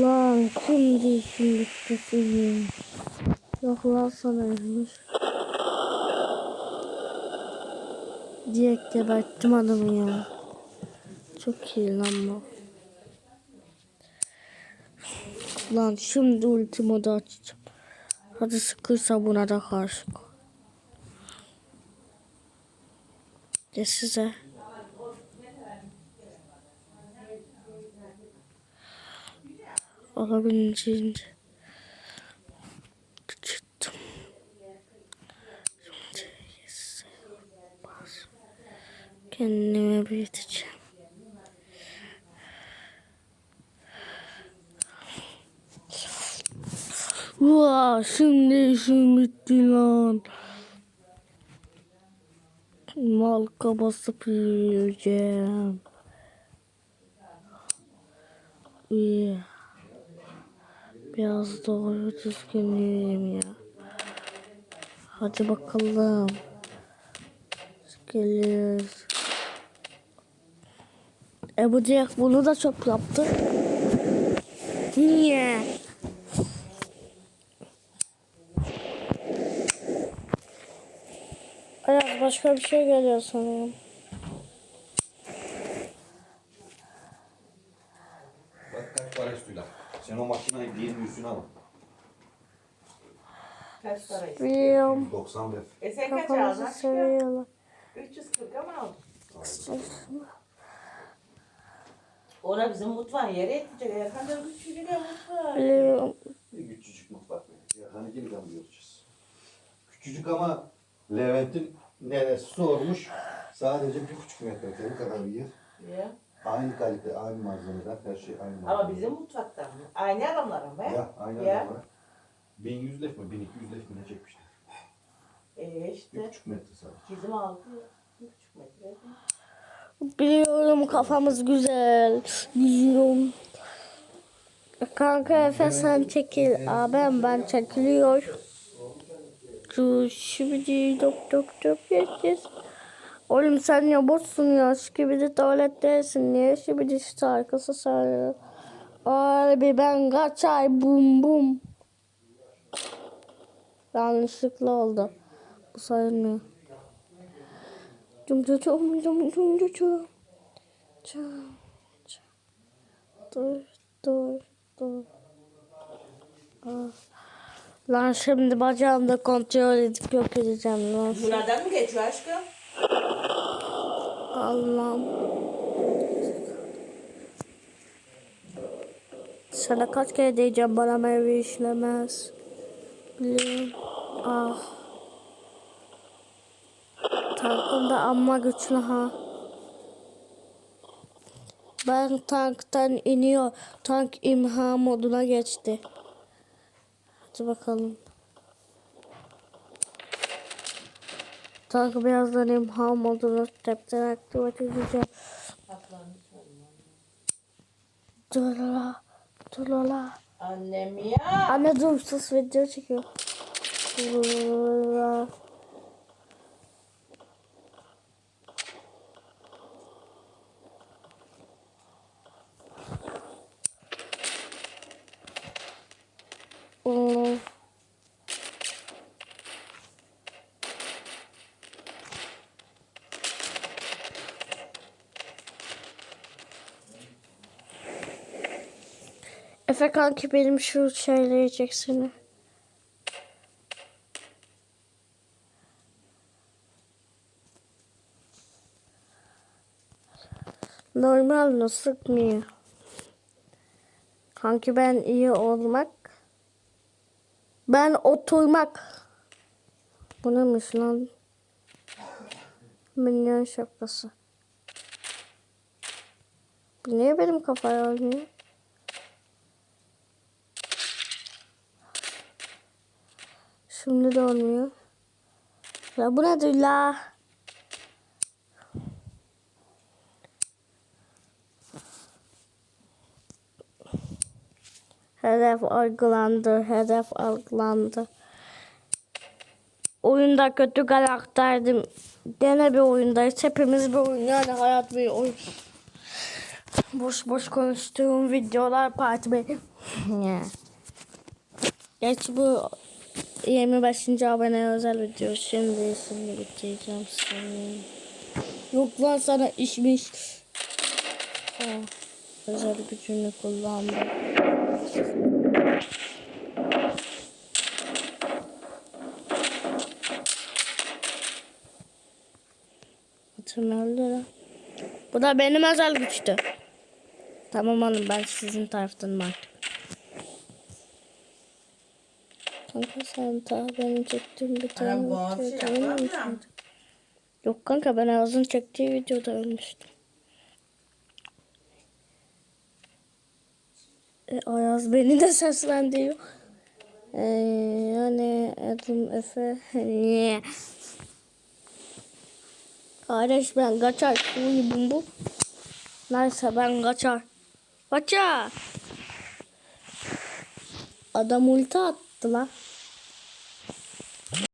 Lan işin bitmesiyim. Yok lan sanırmış. Direkt geberttim adamı ya. Çok iyi lan bu. Lan şimdi ultimodu açacağım. Hadi sıkıysa buna da karşı. De size. Olabildiğince. Çıktım. Kendimi büyüteceğim. Vaa şimdi işim bitti lan. Malka basıp yiyeceğim. İyi. Biraz doğru düzgün yiyeyim ya. Hadi bakalım. Geliyoruz. E bu Jack bunu da çok yaptı. Niye? Ayaz başka bir şey geliyor sanırım. Bak kaç para istiyorlar. Sen o makineyi giyin yüzüne al. Kaç para istiyor? Biliyorum. 90 ver. E sen kaç aldın Kafamızı aşkım? seviyorlar. 340 ama aldın. Ora bizim mutfağın yeri yetecek. Yakında küçük bir mutfağı. Biliyorum. Bir küçücük mutfak. Ya hani kan göreceğiz. Küçücük ama Levent'in neresi sormuş. Sadece bir buçuk metrekare kadar bir yer. Ya. Aynı kalite, aynı malzemeden her şey aynı malzeme. Ama bizim mutfaktan mı? Aynı adamlar ama ya. Ya aynı Ya. adamlar. 1100 lef mi, 1200 lef mi ne çekmişler? E işte. buçuk metre sadece. Bizim aldı. Bir buçuk metre. Biliyorum kafamız güzel. Biliyorum. Kanka Efe sen çekil. Abim ben çekiliyor. Şu şimdi dop dop dop yapacağız. Oğlum sen ya boşsun ya. Şimdi tuvalettesin. Niye şimdi şarkısı söylüyor? Abi ben kaç ay bum bum. Yanlışlıkla oldu. Bu sayılmıyor. Cum cum cum cum cum cum cum. Cum. Dur dur dur. Ah. Lan şimdi bacağımda kontrol edip yok edeceğim lan. Bunlardan mı geçiyor aşkım? Allah'ım. Sana kaç kere diyeceğim bana meyve işlemez. Biliyorum. Ah. Tankım da amma güçlü ha. Ben tanktan iniyor. Tank imha moduna geçti. Hadi bakalım. Tank birazdan imha modunu tepten aktive edeceğim. Durala. Durala. Annem ya. Anne dur sus video çekiyor. Oh. Efe kanki benim şu şeyle yiyeceksini. Normal mı sıkmıyor. Kanki ben iyi olmak. Ben oturmak. Bu neymiş lan? Minyon şapkası. Bu niye benim kafaya oynuyor? Şimdi de olmuyor. Ya bu nedir la? Hedef algılandı, hedef algılandı. Oyunda kötü karakterdim. Gene bir oyundayız. Hepimiz bir oyun. Yani hayat bir oyun. boş boş konuştuğum videolar part benim. Gerçi bu 25. abone özel video. Şimdi şimdi bitireceğim seni. Yok lan sana işmiş. Ha, özel gücünü kullandı. Hatırlamıyorum lan. Bu da benim özel güçtü. Tamam oğlum ben sizin taraftanım artık. Kanka sen daha benim çektiğim bir tane Anam, bu video değil yapar mi? mı? Yok kanka ben Ağız'ın çektiği videoda ölmüştüm. E, Ayaz beni de seslendiriyor. E, yani adım Efe. Niye? Kardeş ben kaçar. Uy bum bum. Neyse ben kaçar. Kaçar. Adam ulti attı lan.